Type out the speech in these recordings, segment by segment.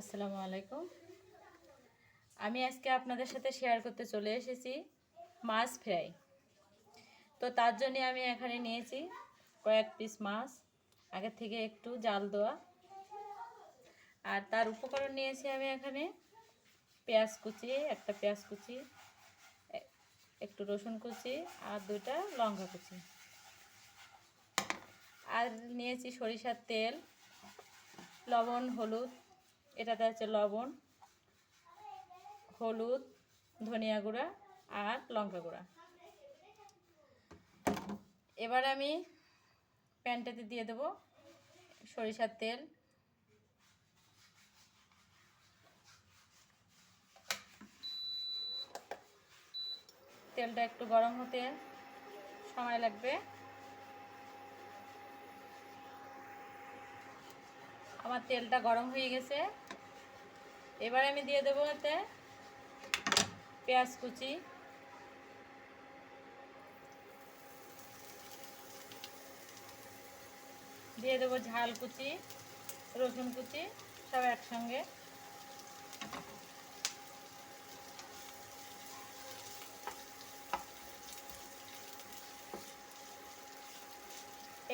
আসসালামু আলাইকুম। আমি আজকে আপনাদের সাথে শেয়ার করতে চলে এসেছি মাছ ফ্রাই। তো তার জন্য আমি এখানে নিয়েছি কয়েক পিস মাছ আগের থেকে একটু জাল দেওয়া। আর তার উপকরণ নিয়েছি আমি এখানে পেঁয়াজ কুচি, একটা পেঁয়াজ কুচি একটু রসুন কুচি আর দুটা লঙ্কা কুচি। আর নিয়েছি সরিষার তেল, লবণ, হলুদ এটাতে আছে লবণ, হলুদ, ধনিয়া গুঁড়া আর লঙ্কা গুঁড়া। এবার আমি প্যানটাতে দিয়ে দেবো সরিষার তেল। তেলটা একটু গরম হতে সময় লাগবে। আমার তেলটা গরম হয়ে গেছে। এবার আমি দিয়ে দেবো এতে পেঁয়াজ কুচি। দিয়ে দেবো ঝাল কুচি, রসুন কুচি, সব একসঙ্গে।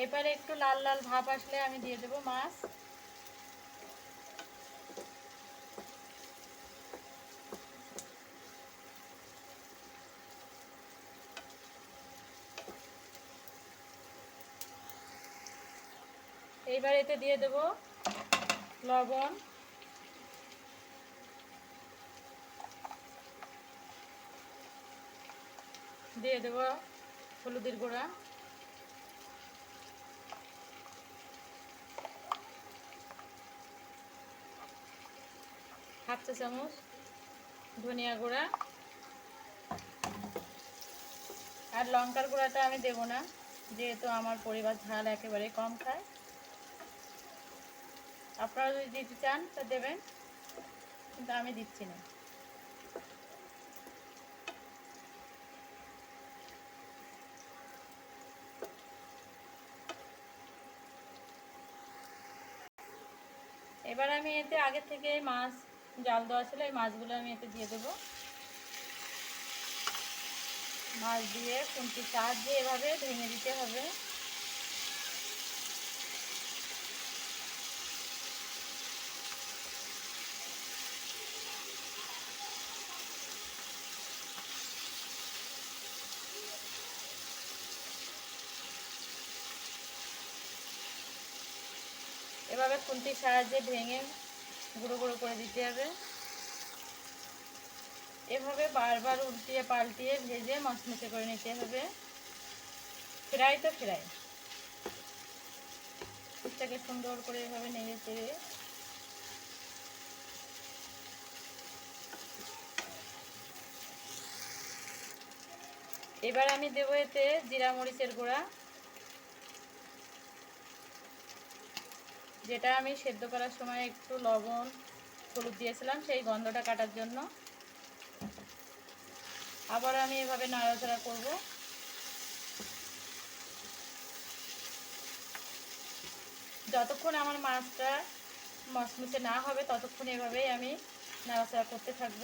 এবারে একটু লাল লাল ভাপ আসলে আমি দিয়ে দেবো মাছ। এইবার এতে দিয়ে দেব লবণ। দিয়ে দেব হলুদের গুঁড়া। হাফ চা চামচ ধনিয়া গুঁড়া। আর লঙ্কার গুঁড়াটা আমি দেব না, যেহেতু আমার পরিবার ঝাল একেবারে কম খায়। আপনারা যদি দিতে চান, তা দেবেন, কিন্তু আমি দিচ্ছি না। এবার আমি এতে আগে থেকে মাছ, জাল দেওয়া ছিল, এই মাছগুলো আমি এতে দিয়ে দেবো। মাছ দিয়ে খুন্তির সাহায্যে এভাবে ভেঙে দিতে হবে। এভাবে খুন্তির সাহায্যে ভেঙে গুঁড়ো গুঁড়ো করে দিতে হবে। এভাবে বারবার উল্টিয়ে পাল্টিয়ে ভেজে মচমচে করে নিতে হবে। ফ্রাই তো ফ্রাই। পিসটাকে সুন্দর করে এভাবে নেড়ে চেড়ে। এবার আমি দেবো এতে জিরা মরিচের গুঁড়া। যেটা আমি সেদ্ধ করার সময় একটু লবণ, হলুদ দিয়েছিলাম, সেই গন্ধটা কাটার জন্য। আবার আমি এভাবে নাড়াচাড়া করব। যতক্ষণ আমার মাছটা মচমচে না হবে, ততক্ষণ এভাবেই আমি নাড়াচাড়া করতে থাকব।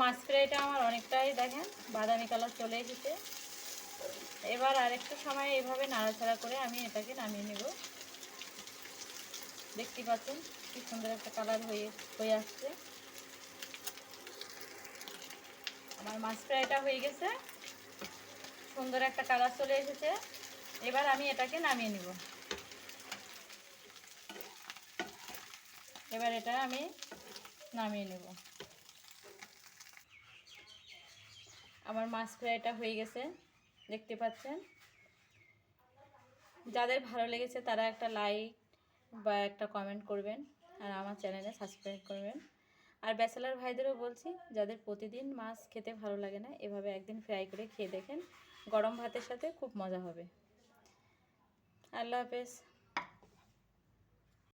মাছ ফ্রাইটা আমার অনেকটাই দেখেন, বাদামি কালার চলে এসেছে। এবার আরেকটু সময় এইভাবে নাড়াচাড়া করে আমি এটাকে নামিয়ে নেব। দেখতে পাচ্ছেন কি সুন্দর একটা কালার হয়ে হয়ে আসছে। আমার মাছ ফ্রাইটা হয়ে গেছে। সুন্দর একটা কালার চলে এসেছে। এবার আমি এটাকে নামিয়ে নেব। এবার এটা আমি নামিয়ে নেব। আমার মাছ ফ্রাইটা হয়ে গেছে। দেখতে পাচ্ছেন? যাদের ভালো লেগেছে তারা একটা লাইক বা একটা কমেন্ট করবেন আর আমার চ্যানেলে সাবস্ক্রাইব করবেন। আর ব্যাচেলার ভাইদেরও বলছি, যাদের প্রতিদিন মাছ খেতে ভালো লাগে না, এভাবে একদিন ফ্রাই করে খেয়ে দেখেন। গরম ভাতের সাথে খুব মজা হবে। আল্লাহ হাফেজ।